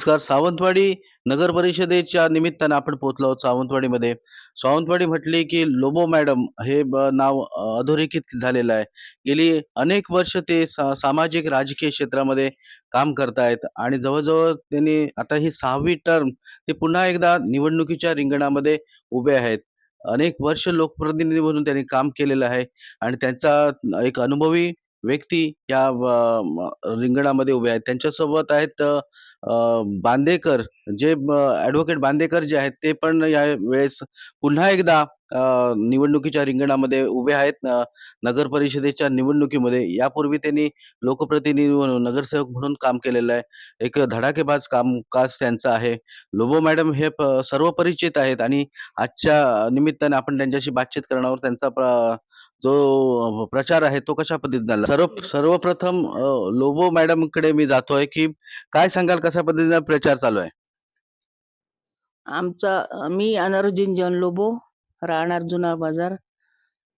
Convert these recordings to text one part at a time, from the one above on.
नमस्कार. सावंतवाडी नगर परिषदेच्या निमित्तानं आपण पोहोचलो आहोत सावंतवाडीमध्ये. सावंतवाडी म्हटली की लोबो मॅडम हे ब नाव अधोरेखित झालेलं आहे. गेली अनेक वर्ष ते सा सामाजिक राजकीय क्षेत्रामध्ये काम करतायत आणि जवळजवळ त्यांनी आता ही सहावी टर्म ते पुन्हा एकदा निवडणुकीच्या रिंगणामध्ये उभे आहेत. अनेक वर्ष लोकप्रतिनिधी म्हणून त्यांनी काम केलेलं आहे आणि त्यांचा एक अनुभवी व्यक्ती या रिंगणामध्ये उभे आहेत. त्यांच्यासोबत आहेत बांदेकर जे ॲडव्होकेट बांदेकर जे आहेत ते पण या वेळेस पुन्हा एकदा निवडणुकीच्या रिंगणामध्ये उभे आहेत. नगर परिषदेच्या निवडणुकीमध्ये यापूर्वी त्यांनी लोकप्रतिनिधी म्हणून, नगरसेवक म्हणून काम केलेलं आहे. एक धडाकेबाज कामकाज त्यांचं आहे. लोबो मॅडम हे प सर्व परिचित आहेत आणि आजच्या निमित्ताने आपण त्यांच्याशी बातचीत करण्यावर त्यांचा प्र जो प्रचार आहे तो कशा पद्धतीने झाला? सर्व सर्वप्रथम लोबो लोबो मॅडमकडे मी जातोय, की काय सांगाल कशा पद्धतीने प्रचार चालू आहे? आमचा मी अनारुद्दीन जॉन लोबो, राहणार जुना बाजार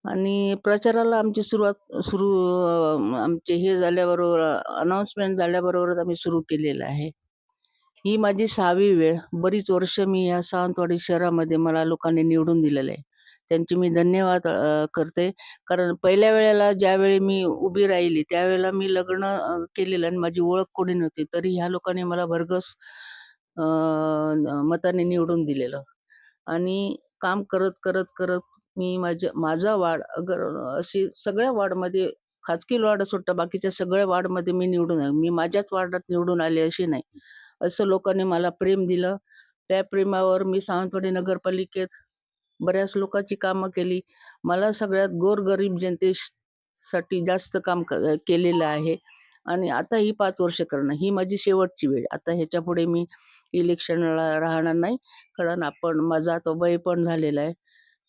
आणि प्रचाराला आमची सुरुवात सुरू आमचे हे झाल्याबरोबर अनाउन्समेंट झाल्याबरोबरच आम्ही सुरू केलेलं आहे. ही माझी सहावी वेळ. बरीच वर्ष मी या सावंतवाडी शहरामध्ये मला लोकांनी निवडून दिलेलं आहे. त्यांचे मी धन्यवाद करते. कारण पहिल्या वेळेला ज्यावेळी मी उभी राहिली, त्यावेळेला मी लग्न केलेलं आणि माझी ओळख कोणी नव्हती. तरी ह्या लोकांनी मला भरगस मताने निवडून दिलेलं आणि काम करत, करत, करत मी माझ्या माझा वार्ड अगर अशी सगळ्या वार्डमध्ये खाजगी वार्ड सुट्टा बाकीच्या सगळ्या वार्डमध्ये मी निवडून आले. मी माझ्याच वार्डात निवडून आले अशी नाही. असं लोकांनी मला प्रेम दिलं. त्या प्रेमावर मी सावंतवाडी नगरपालिकेत बऱ्याच लोकांची कामं केली. मला सगळ्यात गोरगरीब जनतेसाठी जास्त काम क केलेलं आहे आणि आता ही पाच वर्ष करणं ही माझी शेवटची वेळ. आता ह्याच्यापुढे मी इलेक्शनला राहणार नाही. कारण आपण माझा तो वय पण झालेलं आहे.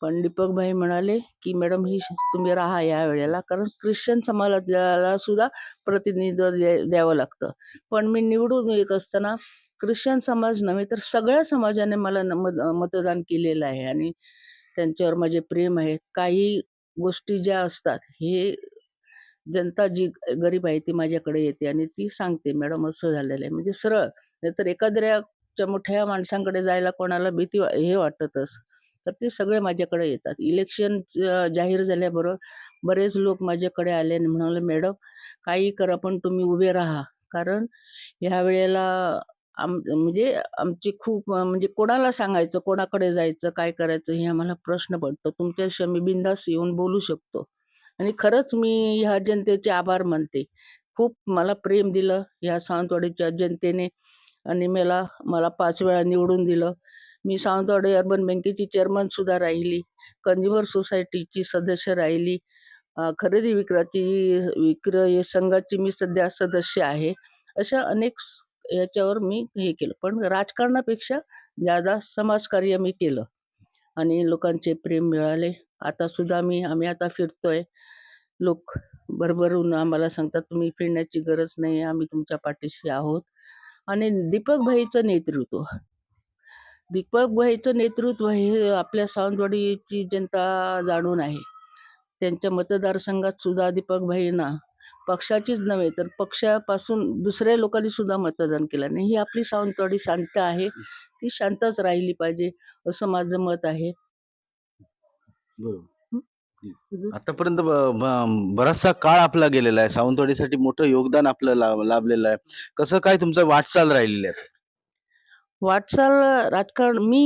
पण दीपकभाई म्हणाले, की "मॅडम ही तुम्ही राहा या वेळेला." कारण ख्रिश्चन समाजाला सुद्धा प्रतिनिधित्व द्या द्यावं लागतं. पण मी निवडून येत असताना ख्रिश्चन समाज नव्हे तर सगळ्या समाजाने मला न मत मतदान केलेलं आहे आणि त्यांच्यावर माझे प्रेम आहे. काही गोष्टी ज्या असतात हे जनता जी गरीब आहे ती माझ्याकडे येते आणि ती सांगते, "मॅडम असं झालेलं आहे." म्हणजे सरळ. नाहीतर एखाद्या मोठ्या माणसांकडे जायला कोणाला भीती वा हे वाटतच. तर ते सगळे माझ्याकडे येतात. इलेक्शन जाहीर झाल्याबरोबर बरेच लोक माझ्याकडे आले आणि म्हणाले, "मॅडम काही करा पण तुम्ही उभे राहा." कारण ह्या वेळेला आम म्हणजे आमची खूप म्हणजे कोणाला सांगायचं, कोणाकडे जायचं, काय करायचं हे आम्हाला प्रश्न पडतो. तुमच्याशी मी बिंदास येऊन बोलू शकतो आणि खरंच मी ह्या जनतेचे आभार मानते. खूप मला प्रेम दिलं ह्या सावंतवाडीच्या जनतेने आणि मला मला पाच वेळा निवडून दिलं. मी सावंतवाडी अर्बन बँकेची चेअरमन सुद्धा राहिली. कंझ्युमर सोसायटीची सदस्य राहिली. खरेदी विक्राची विक्रय संघाची मी सध्या सदस्य आहे. अशा अनेक याच्यावर मी हे केलं. पण राजकारणापेक्षा ज्यादा समाजकार्य मी केलं आणि लोकांचे प्रेम मिळाले. आता सुद्धा मी आम्ही आता फिरतोय. लोक भरभरून आम्हाला सांगतात, "तुम्ही फिरण्याची गरज नाही. आम्ही तुमच्या पाठीशी आहोत." आणि दीपकभाईचं नेतृत्व दीपकभाईचं नेतृत्व हे आपल्या सावंतवाडीची जनता जाणून आहे. त्यांच्या मतदारसंघात सुद्धा दीपकभाईंना पक्षाचीच नव्हे तर पक्षापासून दुसऱ्या लोकांनी सुद्धा मतदान केलं आणि ही आपली सावंतवाडी शांत आहे. ती शांतच राहिली पाहिजे असं माझं मत आहे. आतापर्यंत बराचसा काळ आपला गेलेला आहे. सावंतवाडीसाठी मोठं योगदान आपलं लाभ लाभलेलं आहे. कसं काय तुमचं वाटचाल राहिलेली आहे? वाटचाल राजकारण मी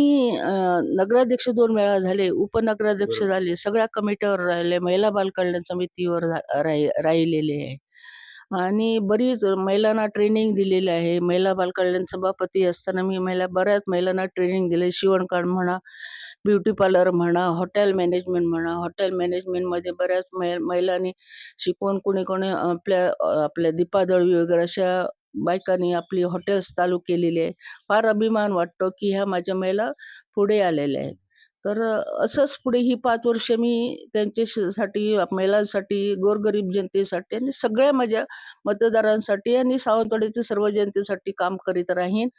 नगराध्यक्ष 2 वेळा झाले, उपनगराध्यक्ष. झाले, सगळ्या कमिट्यावर राहिले, महिला बालकल्याण समितीवर राहिलेले आहे आणि बरीच महिलांना ट्रेनिंग दिलेली आहे. महिला बालकल्याण सभापती असताना मी महिला बऱ्याच महिलांना ट्रेनिंग दिले. शिवणकाम म्हणा, ब्युटी पार्लर म्हणा, हॉटेल मॅनेजमेंट म्हणा. हॉटेल मॅनेजमेंटमध्ये बऱ्याच महि महिलांनी शिकवून कोणी-कोणी आपल्या अ, आपल्या दीपा दळवी वगैरे अशा बायकांनी आपली हॉटेल्स चालू केलेली आहे. फार अभिमान वाटतो, की ह्या माझ्या महिला पुढे आलेल्या आहेत. तर असंच पुढे ही पाच वर्ष मी त्यांच्यासाठी, महिलांसाठी, गोरगरीब जनतेसाठी आणि सगळ्या माझ्या मतदारांसाठी आणि सावंतवाडीच्या सर्व जनतेसाठी काम करीत राहीन.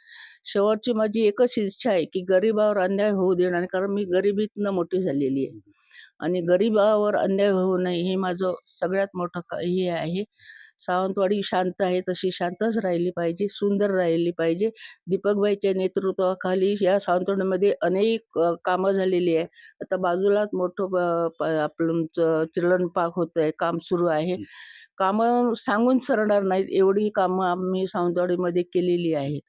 शेवटची माझी एकच इच्छा आहे, की गरिबावर अन्याय होऊ देणार नाही. कारण मी गरिबीतनं मोठी झालेली आहे आणि गरिबावर अन्याय होऊ नये हे माझं सगळ्यात मोठं हे आहे. सावंतवाडी शांत आहे तशी शांतच राहिली पाहिजे सुंदर राहिली पाहिजे. दीपकबाईच्या नेतृत्वाखाली या सावंतवाडीमध्ये अनेक कामं झालेली आहे. आता बाजूलाच मोठं आपलं चिल्ड्रन पार्क होतं आहे काम सुरू आहे. कामं सांगून सरणार नाहीत एवढी कामं आम्ही सावंतवाडीमध्ये केलेली आहेत.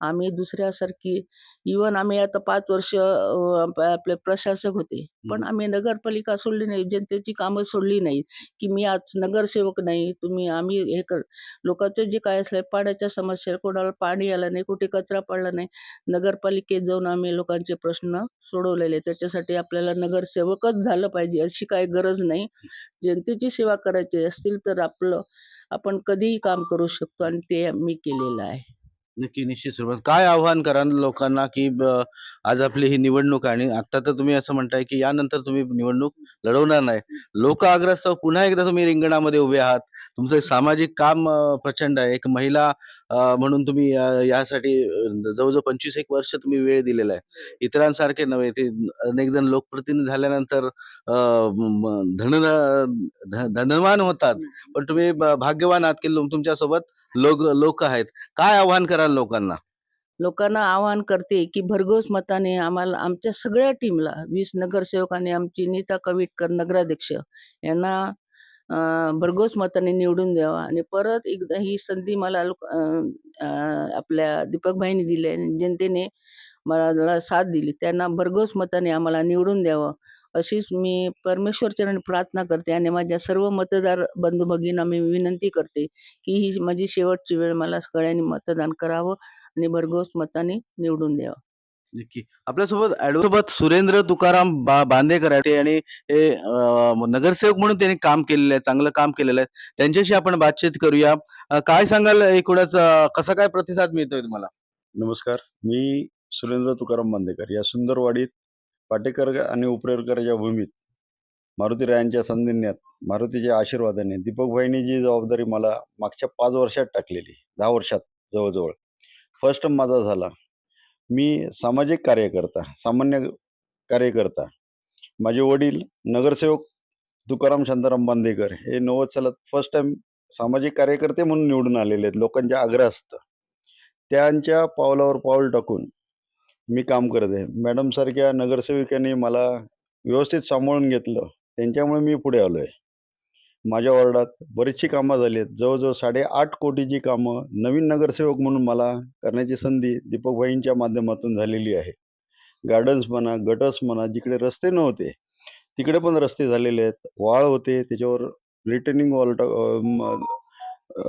आम्ही दुसऱ्यासारखी इवन आम्ही आता पाच वर्ष आपले प्रशासक होते. पण. आम्ही नगरपालिका सोडली नाही जनतेची कामं सोडली नाही की मी आज नगरसेवक नाही तुम्ही आम्ही हे कर लोकांचं जे काय असलं पाण्याच्या समस्या कोणाला पाणी आलं नाही कुठे कचरा पडला नाही नगरपालिकेत जाऊन आम्ही लोकांचे प्रश्न सोडवलेले. त्याच्यासाठी आपल्याला नगरसेवकच झालं पाहिजे अशी काही गरज नाही. जनतेची सेवा करायची असतील तर आपलं आपण कधीही काम करू शकतो आणि ते मी केलेलं आहे. नक्की निश्चित स्वरूपात. काय आव्हान कराल लोकांना की ब- आज आपली ही निवडणूक आहे आणि आता तर तुम्ही असं म्हणताय की यानंतर तुम्ही निवडणूक लढवणार नाही. लोक आग्रस्तव पुन्हा एकदा तुम्ही रिंगणामध्ये उभे आहात. तुमचं एक सामाजिक काम प्रचंड आहे. एक महिला म्हणून तुम्ही अ, यासाठी जवळजवळ पंचवीस एक वर्ष तुम्ही वेळ दिलेला आहे. इतरांसारखे नव्हे ते अनेक जण लोकप्रतिनिधी झाल्यानंतर अ, म- धन धनवान होतात. पण तुम्ही ब- भाग्यवान आहात की तुमच्यासोबत लोक लोक आहेत. काय आव्हान कराल लोकांना? लोकांना आवाहन करते की भरघोस मताने आम्हाला आमच्या सगळ्या टीमला वीस नगरसेवकांनी आमची नीता कविटकर नगराध्यक्ष यांना भरघोस मताने निवडून द्यावा आणि परत एकदा ही संधी मला लोक आपल्या दीपकभाईने दिली जनतेने मला साथ दिली. त्यांना भरघोस मताने आम्हाला निवडून द्यावं. अशीच मी परमेश्वरचरणी प्रार्थना करते आणि माझ्या सर्व मतदार बंधू भगिनींना मी विनंती करते की ही माझी शेवटची वेळ मला सगळ्यांनी मतदान करावं आणि भरघोस मताने निवडून द्यावं. नक्की. आपल्यासोबत ऍडव्होकेट सोबत सुरेंद्र तुकाराम बा बांदेकर आहेत. ते आणि हे नगरसेवक म्हणून त्यांनी काम केलेलं आहे चांगलं काम केलेलं आहे. त्यांच्याशी आपण बातचीत करूया. काय सांगाल एकूणच कसा काय प्रतिसाद मिळतोय तुम्हाला? नमस्कार. मी सुरेंद्र तुकाराम बांदेकर या सुंदरवाडीत पाटेकर आणि उपरेकरच्या भूमीत मारुती रायांच्या संधिन्यात मारुतीच्या आशीर्वादाने दीपकभाईंनी जी जबाबदारी मला मागच्या पाच वर्षात टाकलेली दहा वर्षात जवळजवळ. फर्स्ट टाइम माझा झाला. मी सामाजिक कार्यकर्ता सामान्य कार्यकर्ता. माझे वडील नगरसेवक तुकाराम शांताराम बांदेकर हे नव्वद सालात फर्स्ट टाइम सामाजिक कार्यकर्ते म्हणून निवडून आलेले आहेत लोकांच्या आग्रह असतं त्यांच्या पावलावर पाऊल टाकून मी काम करत आहे. मॅडमसारख्या नगरसेविकांनी मला व्यवस्थित सांभाळून घेतलं. त्यांच्यामुळे मी पुढे आलो आहे माझ्या वॉर्डात बरीचशी कामं झाली आहेत. जवळजवळ साडेआठ कोटीची कामं नवीन नगरसेवक म्हणून मला करण्याची संधी दीपकभाईंच्या माध्यमातून झालेली आहे. गार्डन्स म्हणा गटर्स म्हणा जिकडे रस्ते नव्हते तिकडे पण रस्ते झालेले आहेत. वाळ होते त्याच्यावर रिटर्निंग वॉल टाक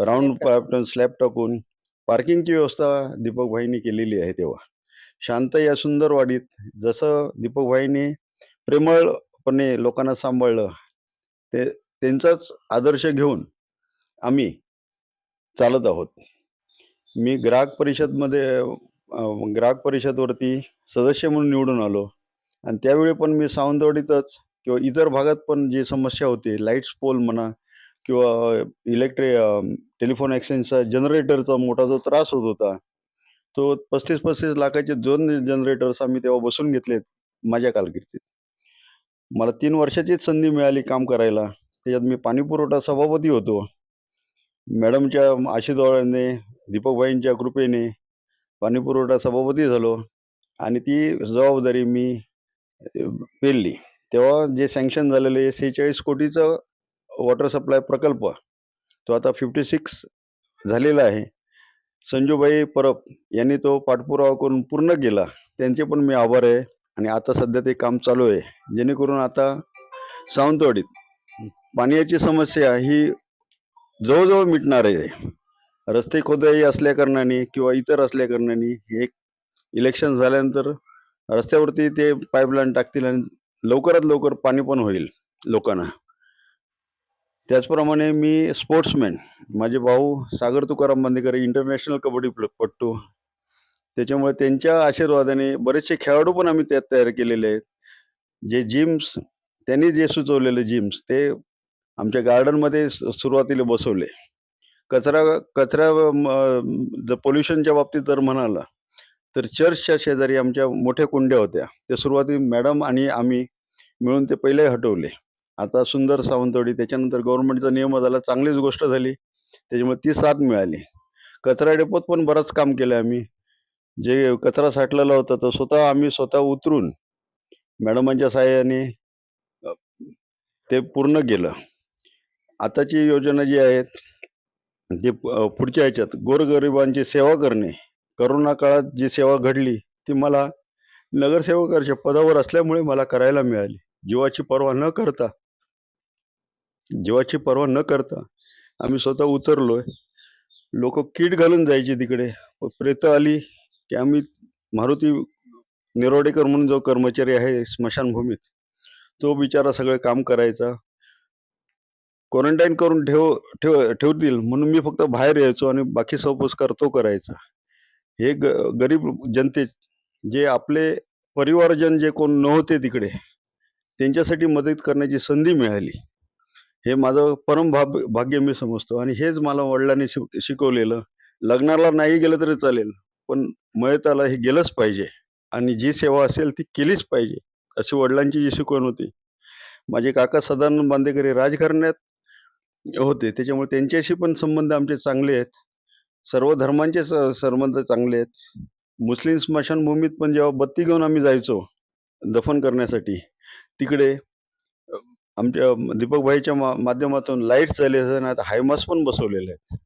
राऊंड स्लॅब टाकून पार्किंगची व्यवस्था दीपकभाईंनी केलेली आहे तेव्हा. शांत या सुंदर वाडीत जसं दीपकभाईने प्रेमळपणे लोकांना सांभाळलं ते त्यांचाच आदर्श घेऊन आम्ही चालत आहोत. मी ग्राहक परिषदमध्ये ग्राहक परिषदवरती सदस्य म्हणून निवडून आलो आणि त्यावेळी पण मी सावंतवाडीतच किंवा इतर भागात पण जी समस्या होती लाईट्स पोल म्हणा किंवा इलेक्ट्रि टेलिफोन एक्सचेंजचा जनरेटरचा मोठा जो त्रास होत होता तो पस्तीस पस्तीस लाखाचे दोन जनरेटर्स आम्ही तेव्हा बसून घेतलेत माझ्या कारकिर्दीत मला तीन वर्षाचीच संधी मिळाली काम करायला. त्याच्यात मी पाणीपुरवठा सभापती होतो. मॅडमच्या आशीर्वादाने दीपकभाईंच्या कृपेने पाणीपुरवठा सभापती झालो आणि ती जबाबदारी मी पेरली पेलली. तेव्हा जे सँक्शन झालेले सेहेचाळीस कोटीचं वॉटर सप्लाय प्रकल्प तो आता फिफ्टी सिक्स झालेला आहे. संजूबाई परब यांनी तो पाठपुरावा करून पूर्ण केला. त्यांचे पण मी आभार आहे आणि आता सध्या ते काम चालू आहे. जेणेकरून आता सावंतवाडीत पाण्याची समस्या ही जवळजवळ मिटणार आहे. रस्ते खोदाई असल्याकारणाने किंवा इतर असल्याकारणाने हे इलेक्शन झाल्यानंतर रस्त्यावरती ते पाईपलाईन टाकतील आणि लवकरात लवकर पाणी पण होईल लोकांना. त्याचप्रमाणे मी स्पोर्ट्समॅन माझे भाऊ सागर तुकाराम बांदेकर इंटरनॅशनल कबड्डी पट्टू. त्याच्यामुळे त्यांच्या आशीर्वादाने बरेचसे खेळाडू पण आम्ही त्यात तयार केलेले आहेत. जे जिम्स त्यांनी जे सुचवलेले जिम्स ते आमच्या गार्डनमध्ये सुरुवातीला बसवले. कचरा कचरा जर पोल्युशनच्या बाबतीत जर म्हणाला तर चर्चच्या शेजारी आमच्या मोठ्या कुंड्या होत्या. त्या सुरुवाती मॅडम आणि आम्ही मिळून ते पहिले हटवले. आता सुंदर सावंतवाडी त्याच्यानंतर गव्हर्नमेंटचा नियम झाला चांगलीच गोष्ट झाली. त्याच्यामुळे ती साथ मिळाली. कचरा डेपोत पण बरंच काम केलं आम्ही. जे कचरा साठलेला होता तो स्वतः आम्ही स्वतः उतरून मॅडमांच्या सहाय्याने ते पूर्ण केलं. आताची योजना जी आहेत जे पुढच्या ह्याच्यात गोरगरिबांची सेवा करणे करोना काळात जी सेवा घडली ती मला नगरसेवकाच्या पदावर असल्यामुळे मला करायला मिळाली. जीवाची पर्वा न करता जीवाची पर्वा न करता आम्ही स्वतः उतरलोय. लोक कीट घालून जायचे तिकडे. प्रेत आली की आम्ही मारुती निरोडेकर म्हणून जो कर्मचारी आहे स्मशानभूमीत तो बिचारा सगळे काम करायचा. क्वारंटाईन करून ठेव ठेव ठेवतील म्हणून मी फक्त बाहेर यायचो आणि बाकी सोपस्कार तो करायचा. हे ग गरीब जनते जे आपले परिवारजन जे कोण नव्हते तिकडे त्यांच्यासाठी मदत करण्याची संधी मिळाली. हे माझं परम भाग भाग्य मी समजतो. आणि हेच मला वडिलांनी शिक शिकवलेलं. लग्नाला नाही गेलं तरी चालेल पण मयताला हे गेलंच पाहिजे. आणि जी सेवा असेल ती केलीच पाहिजे अशी वडिलांची जी शिकवण होती. माझे काका सदानंद बांदेकरी राजकारण्यात होते. त्याच्यामुळे त्यांच्याशी पण संबंध आमचे चांगले आहेत. सर्व धर्मांचे स संबंध चांगले आहेत. मुस्लिम स्मशानभूमीत पण जेव्हा बत्ती घेऊन आम्ही जायचो दफन करण्यासाठी तिकडे आमच्या दीपकभाईच्या मा माध्यमातून लाईट्स झाले आणि आता हायमास पण बसवलेले आहेत.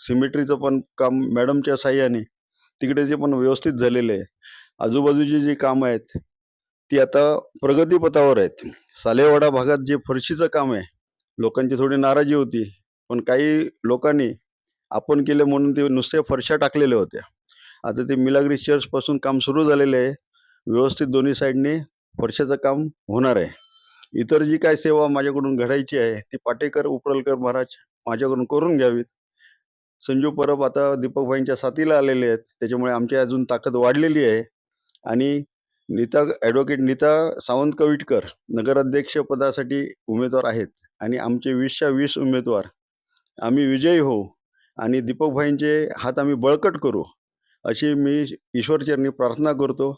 सिमेट्रीचं पण काम मॅडमच्या साह्याने तिकडे जे पण व्यवस्थित झालेलं आहे. आजूबाजूची जी कामं आहेत ती आता प्रगतीपथावर आहेत. सालेवाडा भागात जे फरशीचं काम आहे लोकांची थोडी नाराजी होती पण काही लोकांनी आपण केलं म्हणून ते नुसत्या फरशा टाकलेल्या होत्या. आता ते मिलाग्री चर्चपासून काम सुरू झालेलं आहे. व्यवस्थित दोन्ही साईडने फरशाचं काम होणार आहे. इतर जी काय सेवा माझ्याकडून घडायची आहे ती पाटेकर उपरलकर महाराज माझ्याकडून करून घ्यावीत. संजू परब आता दीपकभाईंच्या साथीला आलेले आहेत त्याच्यामुळे आमची अजून ताकद वाढलेली आहे. आणि नीता ॲडव्होकेट नीता सावंत कविटकर नगराध्यक्ष पदासाठी उमेदवार आहेत आणि आमचे वीसच्या वीस उमेदवार. आम्ही विजयी होऊ आणि दीपकभाईंचे हात आम्ही बळकट करू अशी मी ईश्वरचरणी प्रार्थना करतो.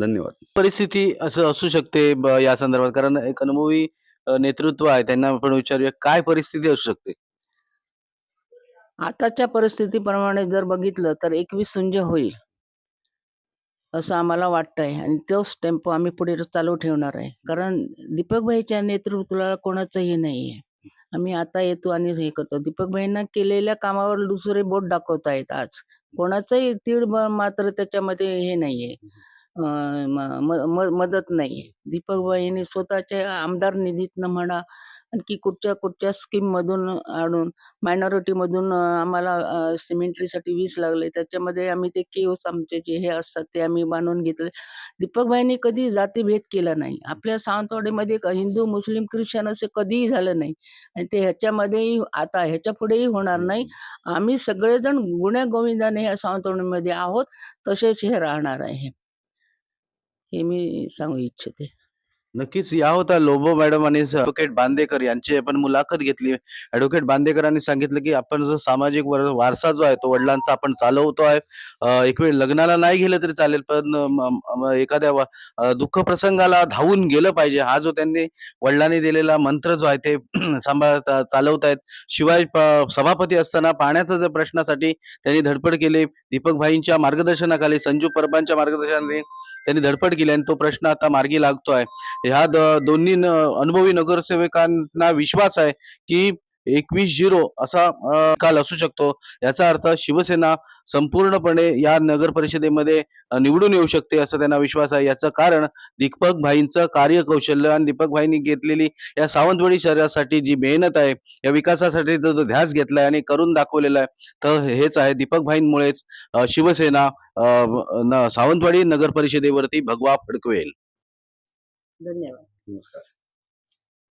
धन्यवाद. परिस्थिती असं असू शकते ब- या संदर्भात. कारण एक अनुभवी नेतृत्व आहे. त्यांना आपण विचारूया काय परिस्थिती असू शकते? आताच्या परिस्थितीप्रमाणे जर बघितलं तर एकवीस सुंज होईल असं आम्हाला वाटतं आहे आणि तोच टेम्पो आम्ही पुढे चालू ठेवणार आहे. कारण दीपकभाईच्या नेतृत्वाला कोणाचंही नाही आहे आम्ही आता येतो आणि हे करतो. दीपकभाईंना केलेल्या कामावर दुसरे बोट दाखवतायत आज. कोणाचंही तीळ ब- मात्र त्याच्यामध्ये हे नाही आहे म- म- म- मदत नाही आहे स्वतःच्या आमदार निधीतनं म्हणा आणखी कुठच्या कुठच्या स्कीममधून आणून मायनॉरिटीमधून आम्हाला सिमेंटरीसाठी वीस लागले. त्याच्यामध्ये आम्ही ते केव्स आमचे जे हे असतात ते आम्ही बांधून घेतले. दीपकबाईंनी कधी जातीभेद केला नाही. आपल्या सावंतवाडीमध्ये एक हिंदू मुस्लिम ख्रिश्चन असे कधीही झालं नाही. आणि ते ह्याच्यामध्येही आता ह्याच्यापुढेही होणार नाही. आम्ही सगळेजण गुण्यागोविंदाने ह्या सावंतवाडीमध्ये आहोत तसेच हे राहणार आहे. हे मी सांगू इच्छिते. नक्कीच या होता लोबो मॅडम आणि ॲडव्होकेट बांदेकर यांची आपण मुलाखत घेतली. ॲडव्होकेट बांदेकरांनी सांगितलं की आपण जो सामाजिक वर- वारसा जो आहे तो वडिलांचा आपण चालवतो आहे. एक वेळ लग्नाला नाही गेलं तरी चालेल पण एखाद्या दुःख प्रसंगाला धावून गेलं पाहिजे. हा जो त्यांनी वडिलांनी दिलेला मंत्र जो आहे ते सांभाळता चालवतायत. शिवाय सभापती असताना पाण्याचा जर प्रश्नासाठी त्यांनी धडपड केली दीपकभाईंच्या मार्गदर्शनाखाली संजू परबांच्या मार्गदर्शनाने त्यांनी धडपड केली आणि तो प्रश्न आता मार्गी लागतो आहे ह्या द- दोन्ही न- अनुभवी नगरसेवकांना विश्वास आहे की एकवीस झिरो असा काल असू शकतो. याचा अर्थ शिवसेना संपूर्णपणे या नगर परिषदेमध्ये निवडून येऊ शकते असं त्यांना विश्वास आहे. याचं कारण दीपक भाईंचं कार्यकौशल्य आणि दीपक भाईंनी घेतलेली या सावंतवाडी शहरासाठी जी मेहनत आहे या विकासासाठी जो जो ध्यास घेतलाय आणि करून दाखवलेला आहे तर हेच आहे दीपक भाईंमुळेच शिवसेना सावंतवाडी नगर परिषदेवरती भगवा फडकवेल. धन्यवाद. नमस्कार.